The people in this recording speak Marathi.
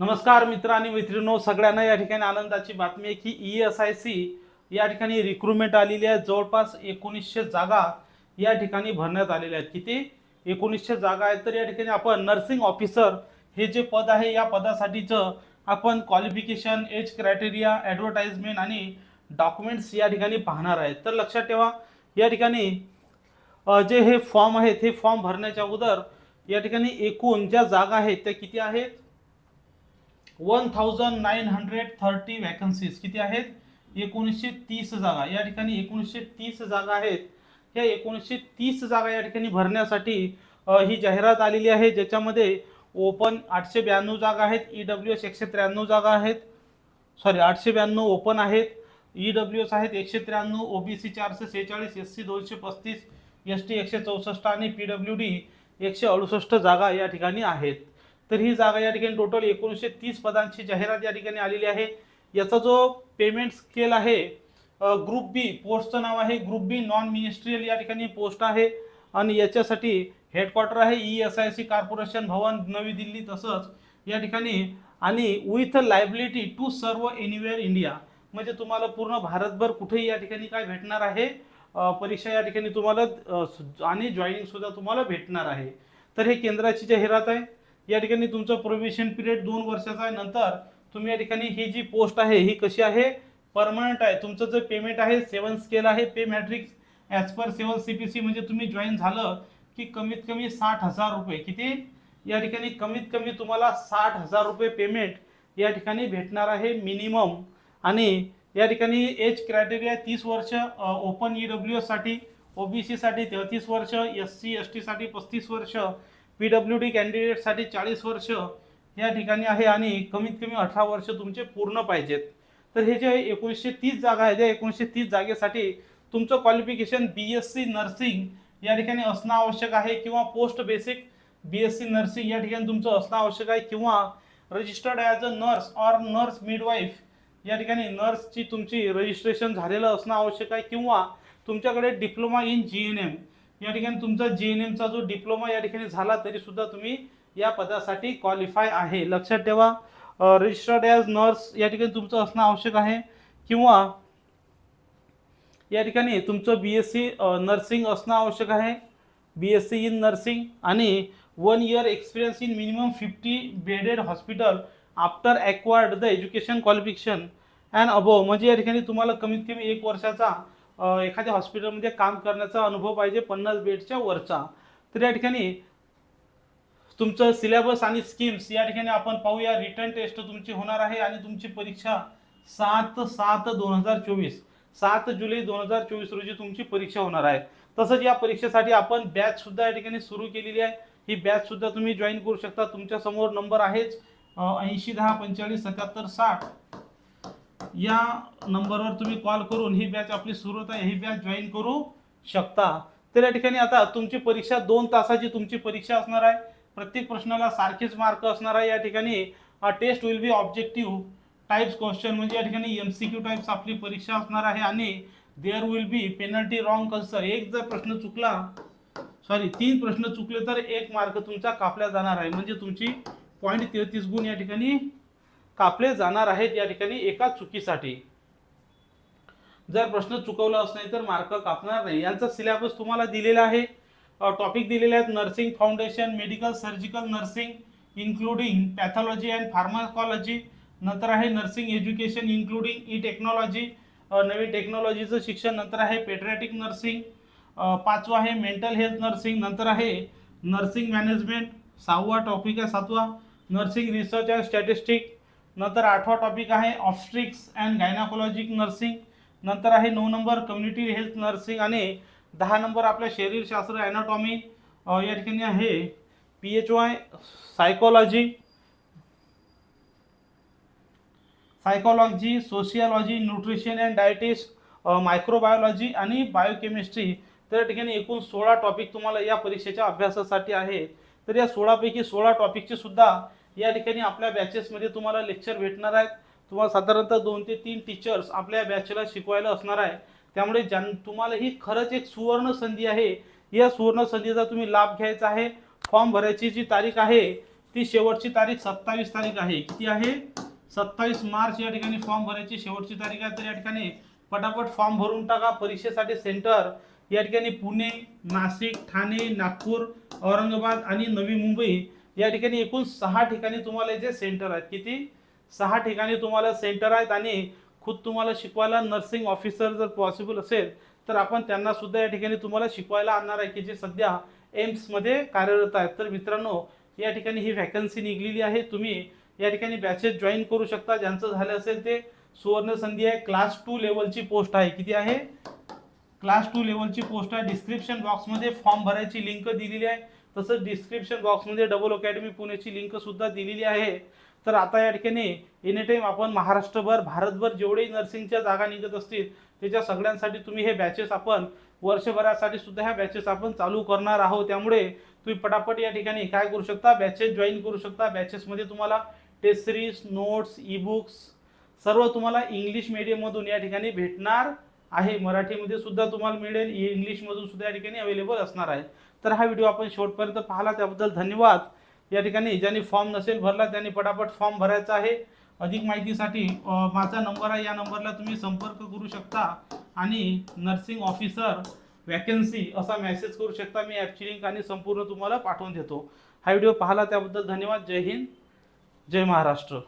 नमस्कार मित्र आणि मैत्रिणींनो सगळ्यांना या ठिकाणी आनंदाची बातमी आहे की ई एस आय सी या ठिकाणी रिक्रुटमेंट आलेली आहे. जवळपास एकोणीसशे जागा या ठिकाणी भरण्यात आलेल्या आहेत. किती? एकोणीसशे जागा आहेत. तर या ठिकाणी आपण नर्सिंग ऑफिसर हे जे पद आहे या पदासाठीचं आपण क्वालिफिकेशन एज क्रायटेरिया ॲडव्हर्टाइजमेंट आणि डॉक्युमेंट्स या ठिकाणी पाहणार आहेत. तर लक्षात ठेवा या ठिकाणी जे हे फॉर्म आहेत हे फॉर्म भरण्याच्या अगोदर या ठिकाणी एकूण ज्या जागा आहेत त्या किती आहेत? One thousand nine hundred thirty vacancies किती आहेत? एकोणीसशे तीस जागा. या ठिकाणी एकोणीसशे तीस जागा आहेत. या एकोणीसशे तीस जागा या ठिकाणी भरण्यासाठी ही जाहिरात आलेली आहे ज्याच्यामध्ये ओपन आठशे ब्याण्णव जागा आहेत ई डब्ल्यू एस एकशे त्र्याण्णव जागा आहेत. सॉरी आठशे ब्याण्णव ओपन आहेत. ई डब्ल्यू एस आहेत एकशे त्र्याण्णव ओ बी सी चारशे सेहेचाळीस एस सी दोनशे पस्तीस एस टी एकशे चौसष्ट आणि पी डब्ल्यू डी एकशे अडुसष्ट जागा या ठिकाणी आहेत. तर ही जागा या ठिकाणी टोटल एकोणीसशे तीस पदांची जाहिरात या ठिकाणी आलेली आहे. याचा जो पेमेंट स्केल आहे ग्रुप बी पोस्टचं नाव आहे ग्रुप बी नॉन मिनिस्ट्रियल या ठिकाणी पोस्ट आहे. आणि याच्यासाठी हेडक्वार्टर आहे E S I C corporation Bhawan नवी दिल्ली तसंच या ठिकाणी. आणि with liability to serve anywhere India म्हणजे तुम्हाला पूर्ण भारतभर कुठेही या ठिकाणी काय भेटणार आहे? परीक्षा या ठिकाणी तुम्हाला आणि जॉईनिंगसुद्धा तुम्हाला भेटणार आहे. तर हे केंद्राची जाहिरात आहे. या ठिकाणी तुमचं प्रोबेशन पिरियड दोन वर्षाचा आहे. नंतर तुम्ही या ठिकाणी ही जी पोस्ट आहे ही कशी आहे? परमनंट आहे. तुमचं जे पेमेंट आहे सेवन स्केल आहे. Pay matrix as per seven C P C म्हणजे तुम्ही जॉईन झालं की कमीत कमी साठ हजार रुपये. किती? या ठिकाणी कमीत कमी तुम्हाला साठ हजार रुपये पेमेंट या ठिकाणी भेटणार आहे मिनिमम आणि या ठिकाणी एज क्रायटेरिया तीस वर्ष ओपन ई डब्ल्यू एससाठी ओ बी सीसाठी तेहतीस वर्ष एस सी एस टीसाठी पस्तीस वर्ष पी डब्ल्यू डी कॅन्डिडेटसाठी चाळीस वर्ष या ठिकाणी आहे आणि कमीत कमी अठरा वर्ष तुमचे पूर्ण पाहिजेत. तर हे जे एकोणीसशे तीस जागा आहे त्या एकोणीसशे तीस जागेसाठी तुमचं qualification B S C nursing या ठिकाणी असणं आवश्यक आहे किंवा post basic B S C nursing या ठिकाणी तुमचं असणं आवश्यक आहे किंवा registered as a nurse or nurse midwife या ठिकाणी नर्सची तुमची रजिस्ट्रेशन झालेलं असणं आवश्यक आहे किंवा तुमच्याकडे diploma in G N M या ठिकाणी तुमचा जी एन एमचा जो डिप्लोमा या ठिकाणी झाला तरी सुद्धा तुम्ही या पदासाठी क्वालिफाय आहे. लक्षात ठेवा रजिस्टर्ड ॲज नर्स या ठिकाणी तुमचं असणं आवश्यक आहे. किंवा या ठिकाणी तुमचं बी एस सी नर्सिंग असणं आवश्यक आहे. B S C in nursing आणि one year experience in minimum fifty bedded hospital after acquired the education qualification and above म्हणजे या ठिकाणी तुम्हाला कमीत कमी एक वर्षाचा एखाद्या हॉस्पिटलमध्ये काम करण्याचा अनुभव पाहिजे पन्नास बेडच्या वरचा. तर या ठिकाणी तुमचं सिलेबस आणि स्कीम्स या ठिकाणी आपण पाहूया. रिटर्न टेस्ट तुमची होणार आहे आणि तुमची परीक्षा सात सात दोन हजार चोवीस. सात जुलै दोन हजार चोवीस रोजी तुमची परीक्षा होणार आहे. तसंच या परीक्षेसाठी आपण बॅच सुद्धा या ठिकाणी सुरू केलेली आहे. ही बॅच सुद्धा तुम्ही जॉईन करू शकता. तुमच्यासमोर नंबर आहेच ऐंशी दहा पंचेचाळीस सत्याहत्तर साठ. या नंबरवर तुम्ही कॉल करून ही बॅच आपली सुरू होत आहे ही बॅच जॉईन करू शकता. तर या ठिकाणी आता तुमची परीक्षा दोन तासाची तुमची परीक्षा असणार आहे. प्रत्येक प्रश्नाला सारखेच मार्क असणार आहे. या ठिकाणी test will be objective types question म्हणजे या ठिकाणी एम सी क्यू टाईप्स आपली परीक्षा असणार आहे आणि there will be penalty wrong answer एक जर प्रश्न चुकला सॉरी तीन प्रश्न चुकले तर एक मार्क तुमचा कापला जाणार आहे. म्हणजे तुमची पॉईंट तेहतीस गुण या ठिकाणी कापले जाणार आहेत या ठिकाणी एका चुकीसाठी. जर प्रश्न चुकवला असणार तर मार्क कापणार नाही. यांचा सिलेबस तुम्हाला दिलेला आहे. टॉपिक दिलेले आहेत nursing foundation medical surgical nursing including pathology and pharmacology नंतर आहे nursing education including E technology नवीन टेक्नॉलॉजीचं शिक्षण. नंतर आहे पेट्रॅटिक नर्सिंग पाचवा आहे मेंटल हेल्थ नर्सिंग नंतर आहे नर्सिंग मॅनेजमेंट सहावा टॉपिक आहे सातवा. नर्सिंग रिसर्च अँड स्टॅटिस्टिक नंतर आठवा टॉपिक आहे ऑप्स्ट्रिक्स अँड गायनाकोलॉजिक नर्सिंग नंतर आहे नऊ नंबर कम्युनिटी हेल्थ नर्सिंग आणि दहा नंबर आपल्या शरीरशास्त्र ॲनाटॉमी या ठिकाणी आहे P H Y psychology psychology sociology nutrition and dietetics microbiology आणि बायोकेमिस्ट्री तर या ठिकाणी एकूण सोळा टॉपिक तुम्हाला या परीक्षेच्या अभ्यासासाठी आहे. तर या सोळापैकी सोळा टॉपिकचे सुद्धा या ठिकाणी आपल्या बॅचेसमध्ये तुम्हाला लेक्चर भेटणार आहेत. तुम्हाला साधारणतः दोन ते तीन टीचर्स आपल्या बॅचला शिकवायला असणार आहे. त्यामुळे ज्यां तुम्हाला ही खरंच एक सुवर्ण संधी आहे. या सुवर्ण संधीचा तुम्ही लाभ घ्यायचा आहे. फॉर्म भरायची जी तारीख आहे ती शेवटची तारीख सत्तावीस तारीख आहे. किती आहे? सत्तावीस मार्च या ठिकाणी फॉर्म भरायची शेवटची तारीख आहे. तर या ठिकाणी पटापट फॉर्म भरून टाका. परीक्षेसाठी सेंटर या ठिकाणी पुणे नाशिक ठाणे नागपूर औरंगाबाद आणि नवी मुंबई या ठिकाणी एकूण सहा ठिकाणी तुम्हाला जे सेंटर आहेत किती? सहा ठिकाणी तुम्हाला सेंटर आहेत आणि खुद तुम्हाला शिकवायला नर्सिंग ऑफिसर जर पॉसिबल असेल तर आपण त्यांना सुद्धा या ठिकाणी तुम्हाला शिकवायला आणणार आहे की जे सध्या एम्समध्ये कार्यरत आहेत. तर मित्रांनो या ठिकाणी ही व्हॅकन्सी निघलेली आहे. तुम्ही या ठिकाणी बॅचेस जॉईन करू शकता. ज्यांचं झालं असेल ते सुवर्ण संधी आहे. क्लास टू लेवलची पोस्ट आहे. किती आहे? क्लास टू लेवलची पोस्ट आहे. डिस्क्रिप्शन बॉक्समध्ये फॉर्म भरायची लिंक दिलेली आहे. तसंच डिस्क्रिप्शन बॉक्समध्ये डबल अकॅडमी पुणेची लिंकसुद्धा दिलेली आहे. तर आता या ठिकाणी एनी टाईम आपण महाराष्ट्रभर भारतभर जेवढे नर्सिंगच्या जागा निघत असतील त्याच्या सगळ्यांसाठी तुम्ही हे बॅचेस आपण वर्षभरासाठी सुद्धा ह्या बॅचेस आपण चालू करणार आहोत. त्यामुळे तुम्ही पटापट या ठिकाणी काय करू शकता? बॅचेस जॉईन करू शकता. बॅचेसमध्ये तुम्हाला test series notes E books सर्व तुम्हाला इंग्लिश मीडियममधून या ठिकाणी भेटणार. आहे. मराठीमध्ये सुद्धा तुम्हाला मिळेल. इंग्लिशमधून सुद्धा या ठिकाणी अवेलेबल असणार आहे. तर हा व्हिडिओ आपण शेवटपर्यंत पाहिला. त्याबद्दल धन्यवाद. या ठिकाणी ज्यांनी फॉर्म नसेल भरला त्यांनी पटापट फॉर्म भरायचा आहे. अधिक माहितीसाठी माझा नंबर आहे. या नंबरला तुम्ही संपर्क करू शकता. आणि नर्सिंग ऑफिसर वॅकन्सी असा मेसेज करू शकता. मी ॲपची लिंक आणि संपूर्ण तुम्हाला पाठवून देतो. हा व्हिडिओ पाहिला त्याबद्दल धन्यवाद. जय हिंद. जय महाराष्ट्र.